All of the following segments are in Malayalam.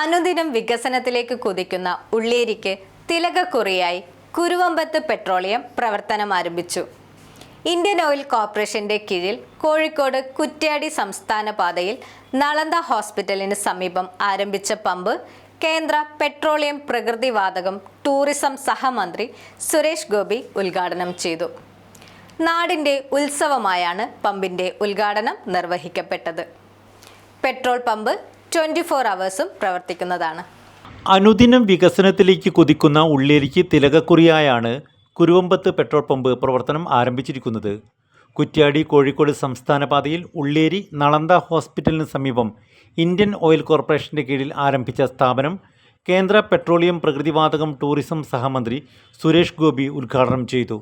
അനുദിനം വികസനത്തിലേക്ക് കുതിക്കുന്ന ഉള്ളേരിക്ക് തിലകക്കുറിയായി കുരുവമ്പത്ത് പെട്രോളിയം പ്രവർത്തനം ആരംഭിച്ചു. ഇന്ത്യൻ ഓയിൽ കോർപ്പറേഷന്റെ കീഴിൽ കോഴിക്കോട് കുറ്റ്യാടി സംസ്ഥാന പാതയിൽ നളന്ദ ഹോസ്പിറ്റലിന് സമീപം ആരംഭിച്ച പമ്പ് കേന്ദ്ര പെട്രോളിയം പ്രകൃതിവാതകം ടൂറിസം സഹമന്ത്രി സുരേഷ് ഗോപി ഉദ്ഘാടനം ചെയ്തു. നാടിന്റെ ഉത്സവമായാണ് പമ്പിന്റെ ഉദ്ഘാടനം നിർവഹിക്കപ്പെട്ടത്. പെട്രോൾ പമ്പ് ട്വന്റി ഫോർ അവേഴ്സും പ്രവർത്തിക്കുന്നതാണ്. അനുദിനം വികസനത്തിലേക്ക് കുതിക്കുന്ന ഉള്ളേരിക്ക് തിലകക്കുറിയായാണ് കുരുവമ്പത്ത് പെട്രോൾ പമ്പ് പ്രവർത്തനം ആരംഭിച്ചിരിക്കുന്നത്. കുറ്റ്യാടി കോഴിക്കോട് സംസ്ഥാന പാതയിൽ ഉള്ളേരി നളന്ദ ഹോസ്പിറ്റലിന് സമീപം ഇന്ത്യൻ ഓയിൽ കോർപ്പറേഷന്റെ കീഴിൽ ആരംഭിച്ച സ്ഥാപനം കേന്ദ്ര പെട്രോളിയം പ്രകൃതിവാതകം ടൂറിസം സഹമന്ത്രി സുരേഷ് ഗോപി ഉദ്ഘാടനം ചെയ്തു.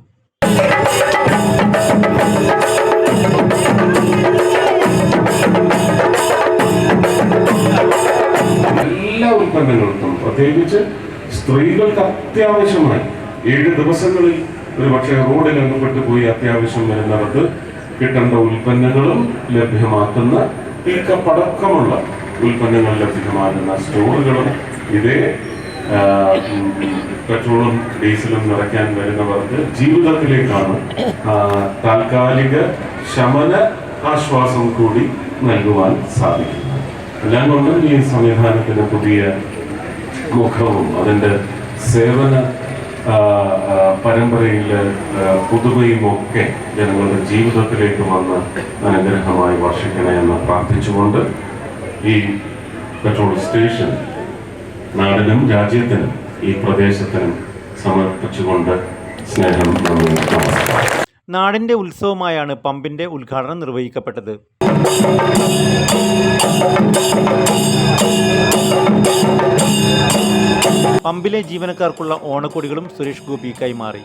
എല്ലാ ഉൽപ്പന്നങ്ങൾക്കും. പ്രത്യേകിച്ച് സ്ത്രീകൾക്ക് അത്യാവശ്യമായി ഏഴ് ദിവസങ്ങളിൽ ഒരു പക്ഷേ റോഡിൽ അകപ്പെട്ടു പോയി അത്യാവശ്യം വരുന്നവർക്ക് കിട്ടേണ്ട ഉൽപ്പന്നങ്ങളും ലഭ്യമാക്കുന്ന തീക്കപ്പടക്കമുള്ള ഉൽപ്പന്നങ്ങൾ ലഭ്യമാകുന്ന സ്റ്റോറുകളും ഇതേ പെട്രോളും ഡീസലും നിറയ്ക്കാൻ വരുന്നവർക്ക് ജീവിതത്തിലേക്കാണ് താൽക്കാലിക ശമന ആശ്വാസം കൂടി നൽകുവാൻ സാധിക്കും എല്ലാം ഈ സംവിധാനത്തിന് പുതിയ മുഖവും അതിന്റെ സേവന പരമ്പരയിലെ പുതുമയും ഒക്കെ ജനങ്ങളുടെ ജീവിതത്തിലേക്ക് വന്ന് അനുഗ്രഹമായി വർഷിക്കണേ എന്ന് പ്രാർത്ഥിച്ചുകൊണ്ട് ഈ പെട്രോൾ സ്റ്റേഷൻ നാടിനും രാജ്യത്തിനും ഈ പ്രദേശത്തിനും സമർപ്പിച്ചുകൊണ്ട് സ്നേഹം നന്ദി. നമസ്കാരം. ഉത്സവമായാണ് പമ്പിന്റെ ഉദ്ഘാടനം നിർവഹിക്കപ്പെട്ടത്. പമ്പിലെ ജീവനക്കാർക്കുള്ള ഓണക്കൊടികളും സുരേഷ് ഗോപി കൈമാറി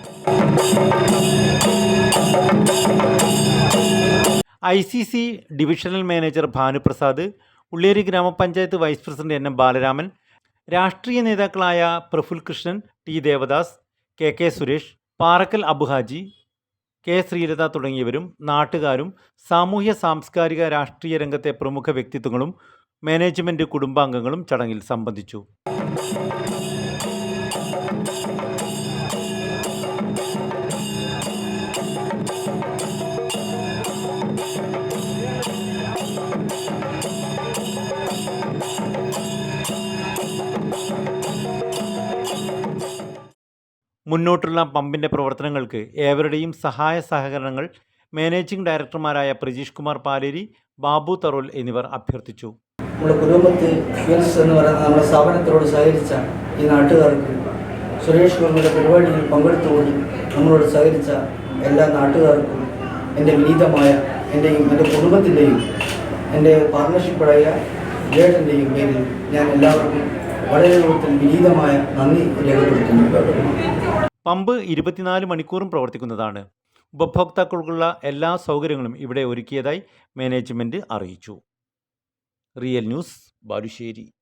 I C C divisional manager Bhanuprasad Ulleri ഗ്രാമപഞ്ചായത്ത് vice president N M Balaraman രാഷ്ട്രീയ നേതാക്കളായ Praful Krishnan T Devadas K K Suresh Parakkal Abuhaji K Sreelatha തുടങ്ങിയവരും നാട്ടുകാരും സാമൂഹ്യ സാംസ്കാരിക രാഷ്ട്രീയ രംഗത്തെ പ്രമുഖ വ്യക്തിത്വങ്ങളും മാനേജ്മെന്റ് കുടുംബാംഗങ്ങളും ചടങ്ങിൽ സംബന്ധിച്ചു. മുന്നോട്ടുള്ള പമ്പിന്റെ പ്രവർത്തനങ്ങൾക്ക് ഏവരുടെയും സഹായ സഹകരണങ്ങൾ മാനേജിംഗ് ഡയറക്ടർമാരായ പ്രജീഷ് കുമാർ പാലേരി ബാബു തറോൽ എന്നിവർ അഭ്യർത്ഥിച്ചു. നമ്മുടെ കുടുംബത്തിൽ ഫീൽസ് എന്ന് പറയുന്ന നമ്മുടെ സ്ഥാപനത്തിനോട് സഹകരിച്ച ഈ നാട്ടുകാർക്ക് സുരേഷ് ഗോപിയുടെ പരിപാടിയിൽ പങ്കെടുത്തുകൊണ്ട് നമ്മളോട് സഹകരിച്ച എല്ലാ നാട്ടുകാർക്കും എന്റെ വിനീതമായ എന്റെയും എന്റെ കുടുംബത്തിന്റെയും എന്റെ പാർട്ണർഷിപ്പായ ജേട്ടന്റെയും പേരിൽ ഞാൻ എല്ലാവർക്കും വളരെ പമ്പ് ഇരുപത്തിനാല് മണിക്കൂറും പ്രവർത്തിക്കുന്നതാണ്. ഉപഭോക്താക്കൾക്കുള്ള എല്ലാ സൗകര്യങ്ങളും ഇവിടെ ഒരുക്കിയതായി മാനേജ്മെന്റ് അറിയിച്ചു. Real News Balussery.